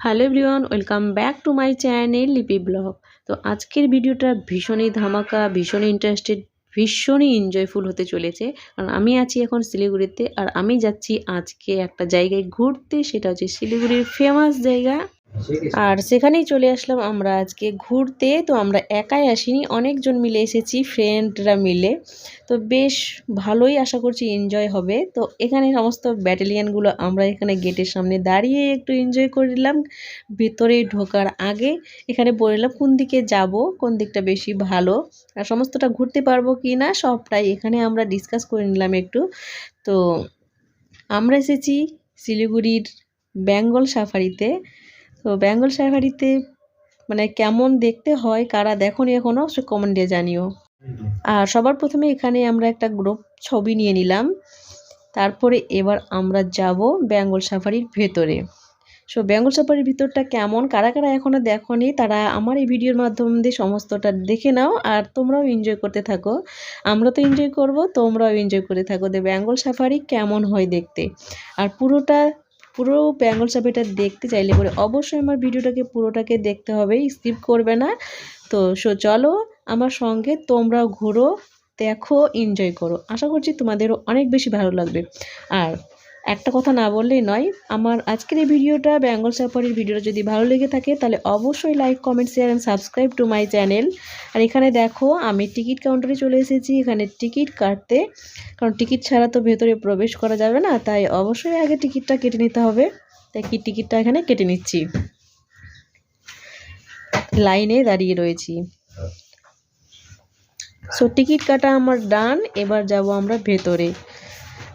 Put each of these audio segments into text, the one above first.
Hello everyone, welcome back to my channel Lipi blog. তো আজকের ভিডিওটা ভীষণই ধামাকা, ভীষণই ইন্টারেস্টেড ভীষণই এনজয়ফুল হতে চলেছে। কারণ আমি আছি এখন শিলিগুড়িতে, আর আমি যাচ্ছি আজকে একটা জায়গায় ঘুরতে, সেটা হচ্ছে শিলিগুড়ির ফেমাস জায়গা আর সেখানেই চলে আসলাম আমরা আজকে ঘুরতে। তো আমরা একাই আসিনি, অনেকজন মিলে এসেছি ফ্রেন্ডরা মিলে। তো বেশ ভালোই আশা করছি এনজয় হবে। তো এখানে সমস্ত ব্যাটালিয়ানগুলো আমরা এখানে গেটের সামনে দাঁড়িয়ে একটু এনজয় করলাম ভেতরে ঢোকার আগে এখানে বললাম কোন দিকে যাব, কোন দিকটা বেশি ভালো, আর সমস্তটা ঘুরতে পারব কি না সবটাই এখানে আমরা ডিসকাস করে নিলাম একটু। তো আমরা এসেছি শিলিগুড়ির বেঙ্গল সাফারিতে তো বেঙ্গল সাফারিতে মানে কেমন দেখতে হয়, কারা দেখো নি এখনও সে কমেন্টে জানিও। আর সবার প্রথমে এখানে আমরা একটা গ্রুপ ছবি নিয়ে নিলাম। তারপরে এবার আমরা যাব বেঙ্গল সাফারির ভেতরে। সো বেঙ্গল সাফারির ভিতরটা কেমন, কারা কারা এখনও দেখনি তারা আমার এই ভিডিওর মাধ্যম দিয়ে সমস্তটা দেখে নাও, আর তোমরাও এনজয় করতে থাকো। আমরা তো এনজয় করব, তোমরাও এনজয় করে থাকো যে বেঙ্গল সাফারি কেমন হয় দেখতে। আর পুরোটা পুরো বেঙ্গল ছবিটা দেখতে চাইলে পরে অবশ্যই আমার ভিডিওটাকে, পুরোটাকে দেখতে হবে স্কিপ করবে না। তো সো চলো আমার সঙ্গে তোমরাও ঘুরো, দেখো এনজয় করো। আশা করছি তোমাদেরও অনেক বেশি ভালো লাগবে। আর একটা কথা না বললেই নয়, আমার আজকের এই ভিডিওটা বেঙ্গল সাফারির ভিডিওটা যদি ভালো লেগে থাকে, তাহলে অবশ্যই like comment share and subscribe to my channel আর এখানে দেখো, আমি টিকিট কাউন্টারে চলে এসেছি, এখানে টিকিট কাটতে। কারণ টিকিট ছাড়া তো ভেতরে প্রবেশ করা যাবে না, তাই অবশ্যই আগে টিকিটটা কেটে নিতে হবে। তাই কি টিকিটটা এখানে কেটে নিচ্ছি। লাইনে দাঁড়িয়ে রয়েছি। সো টিকিট কাটা আমার ডান এবার যাব আমরা ভেতরে।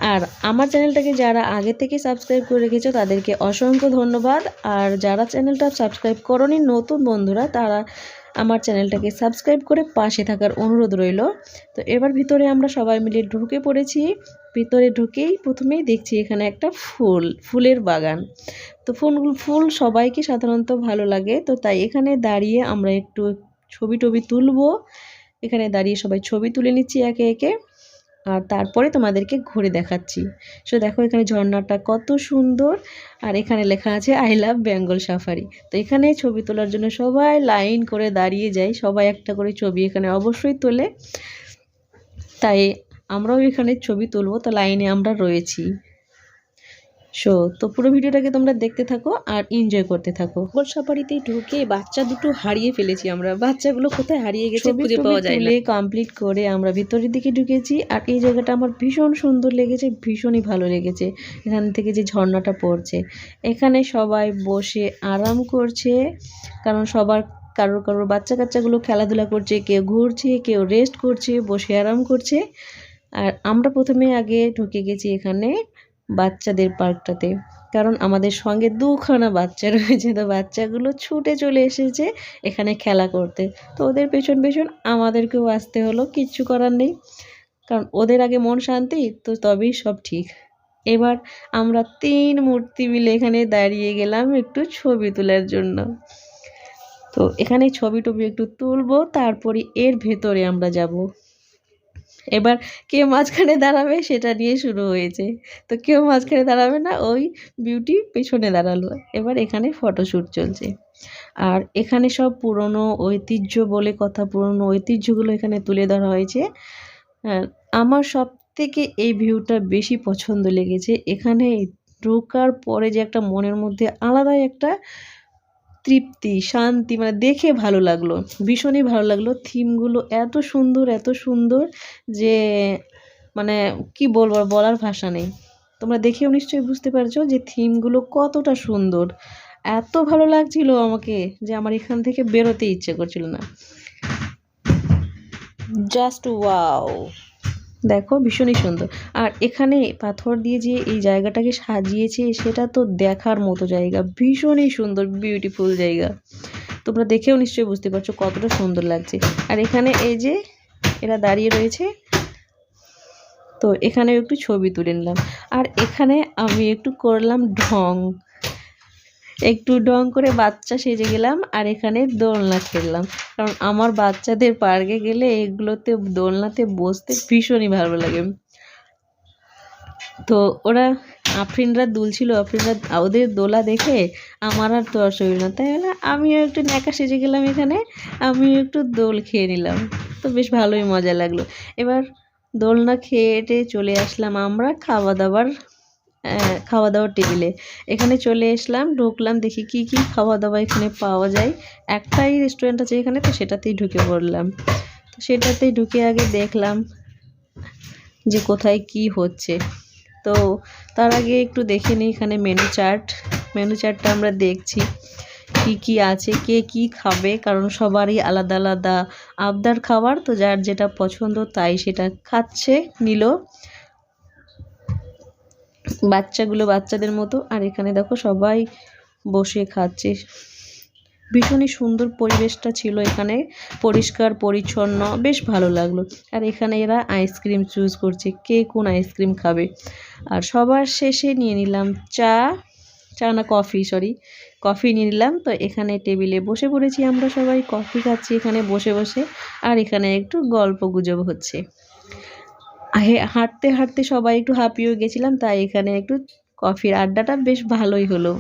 আর আমার চ্যানেলটাকে যারা আগে থেকে সাবস্ক্রাইব করে রেখেছো, তাদেরকে অসংখ্য ধন্যবাদ। আর যারা চ্যানেলটা সাবস্ক্রাইব করনি, নতুন বন্ধুরা, তারা আমার চ্যানেলটাকে সাবস্ক্রাইব করে পাশে থাকার অনুরোধ রইল। তো এবার ভিতরে আমরা সবাই মিলে ঢুকে পড়েছি। ভিতরে ঢুকেই প্রথমেই দেখছি এখানে একটা ফুল, ফুলের বাগান। তো ফুল ফুল সবাইকে সাধারণত ভালো লাগে। তো তাই এখানে দাঁড়িয়ে আমরা একটু ছবি টবি তুলবো। এখানে দাঁড়িয়ে সবাই ছবি তুলে নিচ্ছি একে একে। আর তারপরে তোমাদেরকে ঘুরে দেখাচ্ছি। সো দেখো এখানে ঝর্ণাটা কত সুন্দর। আর এখানে লেখা আছে আই লাভ বেঙ্গল সাফারি তো এখানে ছবি তোলার জন্য সবাই লাইন করে দাঁড়িয়ে যায়। সবাই একটা করে ছবি এখানে অবশ্যই তোলে। তাই আমরাও এখানে ছবি তুলবো। তো লাইনে আমরা রয়েছি। সো তো পুরো ভিডিওটাকে তোমরা দেখতে থাকো আর এনজয় করতে থাকো। গোল সাফারিতে ঢুকে বাচ্চা দুটো হারিয়ে ফেলেছি আমরা। বাচ্চাগুলো কোথায় হারিয়ে গেছে খুঁজে পাওয়া যায় না। কমপ্লিট করে আমরা ভিতরের দিকে ঢুকেছি আর এই জায়গাটা আমার ভীষণ সুন্দর লেগেছে ভীষণই ভালো লেগেছে। এখান থেকে যে ঝর্ণাটা পড়ছে এখানে সবাই বসে আরাম করছে কারণ সবার কারোর কারোর বাচ্চা কাচ্চাগুলো খেলাধুলা করছে কেউ ঘুরছে কেউ রেস্ট করছে বসে আরাম করছে। আর আমরা প্রথমে আগে ঢুকে গেছি এখানে। বাচ্চাদের পার্কটাতে। কারণ আমাদের সঙ্গে দুখানা বাচ্চা রয়েছে, তো বাচ্চাগুলো ছুটে চলে এসেছে এখানে খেলা করতে। তো ওদের পেছন পেছন আমাদেরকেও আসতে হলো, কিচ্ছু করার নেই। কারণ ওদের আগে মন শান্তি, তো তবেই সব ঠিক। এবার আমরা তিন মূর্তি মিলে এখানে দাঁড়িয়ে গেলাম একটু ছবি তোলার জন্য। তো এখানে ছবি টবি একটু তুলবো, তারপরে এর ভেতরে আমরা যাব। এবার কে মাঝখানে দাঁড়াবে, সেটা নিয়ে শুরু হয়েছে। তো কেউ মাঝখানে দাঁড়াবে না, ওই বিউটি পেছনে দাঁড়াল। এবার এখানে ফটোশ্যুট চলছে। আর এখানে সব পুরনো ঐতিহ্য বলে কথা, পুরনো ঐতিহ্যগুলো এখানে তুলে ধরা হয়েছে। আমার সব থেকে এই ভিউটা বেশি পছন্দ লেগেছে। এখানে ঢোকার পরে যে একটা মনের মধ্যে আলাদাই একটা তৃপ্তি, শান্তি মানে দেখে ভালো লাগল। ভীষণই ভালো লাগল। থিমগুলো এত সুন্দর এত সুন্দর যে মানে কি বলব বলার ভাষা নেই। তোমরা দেখেও নিশ্চয়ই বুঝতে পারছ যে থিমগুলো কতটা সুন্দর। এত ভালো লাগছিল আমাকে যে আমার এখান থেকে বেরোতে ইচ্ছে করছিল না। Just wow! দেখো ভীষণই সুন্দর। আর এখানে পাথর দিয়ে যে এই জায়গাটাকে সাজিয়েছে, সেটা তো দেখার মতো জায়গা। ভীষণই সুন্দর বিউটিফুল জায়গা। তোমরা দেখেও নিশ্চয়ই বুঝতে পারছ কতটা সুন্দর লাগছে। আর এখানে এই যে এরা দাঁড়িয়ে রয়েছে, তো এখানে একটু ছবি তুলে নিলাম। আর এখানে আমি একটু করলাম ঢং। একটু ডং করে বাচ্চা সেজে গেলাম আর এখানে দোলনা খেললাম। কারণ আমার বাচ্চাদের পার্কে গেলে এগুলোতে দোলনাতে বসতে ভীষণই ভালো লাগে। তো ওরা আফরিনরা দুলছিল, আফরিনরা ওদের দোলা দেখে আমার আর তো শরীর না। তাই বলে, আমিও একটু ন্যাকা সেজে গেলাম এখানে, আমিও একটু দোল খেয়ে নিলাম। তো বেশ ভালোই মজা লাগল। এবার দোলনা খেয়ে চলে আসলাম আমরা খাওয়া দাওয়ার খাওয়া দাওয়ার টেবিলে। এখানে চলে এসলাম, ঢুকলাম, দেখি কি কি খাওয়া দাওয়া এখানে পাওয়া যায়। একটাই রেস্টুরেন্ট আছে এখানে, তো সেটাতেই ঢুকে পড়লাম। তো সেটাতেই ঢুকে আগে দেখলাম যে কোথায় কি হচ্ছে। তো তার আগে একটু দেখে নিই এখানে মেনু চার্ট মেনু চার্টটা আমরা দেখছি কি কি আছে, কে কি খাবে, কারণ সবারই আলাদা আলাদা আবদার খাবার। তো যার যেটা পছন্দ তাই সেটা খাচ্ছে, নিল। বাচ্চাগুলো বাচ্চাদের মতো। আর এখানে দেখো সবাই বসে খাচ্ছে। ভীষণই সুন্দর পরিবেশটা ছিল এখানে। পরিষ্কার, পরিচ্ছন্ন, বেশ ভালো লাগল। আর এখানে এরা আইসক্রিম চুজ করছে, কে কোন আইসক্রিম খাবে। আর সবার শেষে নিয়ে নিলাম চা। চা না কফি সরি কফি নিয়ে নিলাম। তো এখানে টেবিলে বসে পড়েছি আমরা সবাই। কফি খাচ্ছি এখানে বসে বসে। আর এখানে একটু গল্প গুজব হচ্ছে। হাঁটতে হাঁটতে সবাই একটু হাঁপিয়েও গেছিলাম, তাই এখানে একটু কফির আড্ডাটা বেশ ভালোই হলো।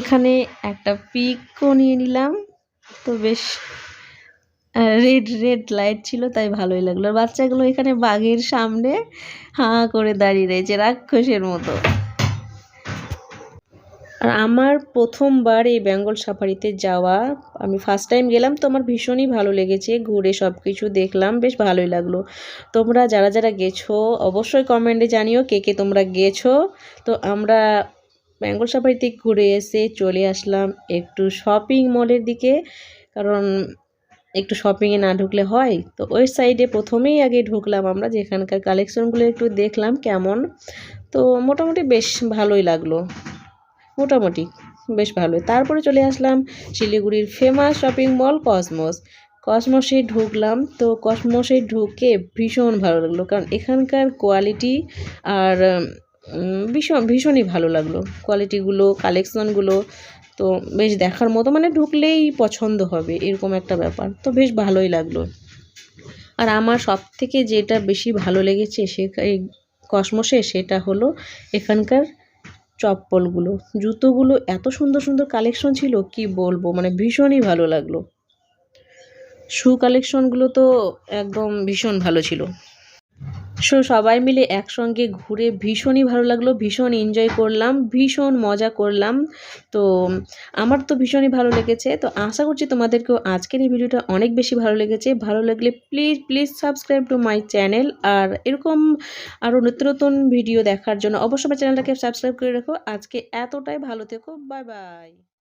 এখানে একটা পিকও নিয়ে নিলাম, তো বেশ রেড রেড লাইট ছিল, তাই ভালোই লাগল। বাচ্চাগুলো এখানে বাঘের সামনে হাঁ করে দাঁড়িয়ে রয়েছে, রাক্ষসের মতো। আর আমার প্রথমবার এই বেঙ্গল সাফারিতে যাওয়া, আমি ফার্স্ট টাইম গেলাম তো আমার ভীষণই ভালো লেগেছে, ঘুরে সব কিছু দেখলাম, বেশ ভালোই লাগল। তোমরা যারা যারা গেছো, অবশ্যই কমেন্টে জানিও কে কে তোমরা গেছো। তো আমরা বেঙ্গল সাফারিতে ঘুরে এসে চলে আসলাম একটু শপিং মলের দিকে, কারণ একটু শপিংয়ে না ঢুকলে হয়। তো ওই সাইডে প্রথমেই আগে ঢুকলাম আমরা, যেখানকার কালেকশনগুলো একটু দেখলাম কেমন। তো মোটামুটি বেশ ভালোই লাগল। মোটামুটি, বেশ ভালোই। তারপরে চলে আসলাম শিলিগুড়ির ফেমাস শপিং মল কসমোস কসমোসে ঢুকলাম, তো কসমোসে ঢুকে ভীষণ ভালো লাগল, কারণ এখানকার কোয়ালিটি আর ভীষণ, ভীষণই ভালো লাগল। কোয়ালিটিগুলো কালেকশনগুলো তো বেশ দেখার মতো মানে ঢুকলেই পছন্দ হবে, এরকম একটা ব্যাপার। তো বেশ ভালোই লাগল। আর আমার সব থেকে যেটা বেশি ভালো লেগেছে সে কসমোসে সেটা হলো এখানকার চপ্পলগুলো। জুতোগুলো এত সুন্দর সুন্দর কালেকশন ছিল, কি বলব? মানে ভীষণই ভালো লাগল। শু কালেকশনগুলো তো একদম ভীষণ ভালো ছিল। সো সবাই মিলে একসঙ্গে ঘুরে ভীষণই ভালো লাগল, ভীষণ এনজয় করলাম, ভীষণ মজা করলাম। তো আমার তো ভীষণই ভালো লেগেছে। তো আশা করছি তোমাদেরকেও আজকের এই ভিডিওটা অনেক বেশি ভালো লেগেছে। ভালো লাগলে please please subscribe to my channel আর এরকম আরও নতুন নতুন ভিডিও দেখার জন্য অবশ্যই আমার চ্যানেলটাকে সাবস্ক্রাইব করে রাখো। আজকে এতটাই, ভালো থেকো বাই বাই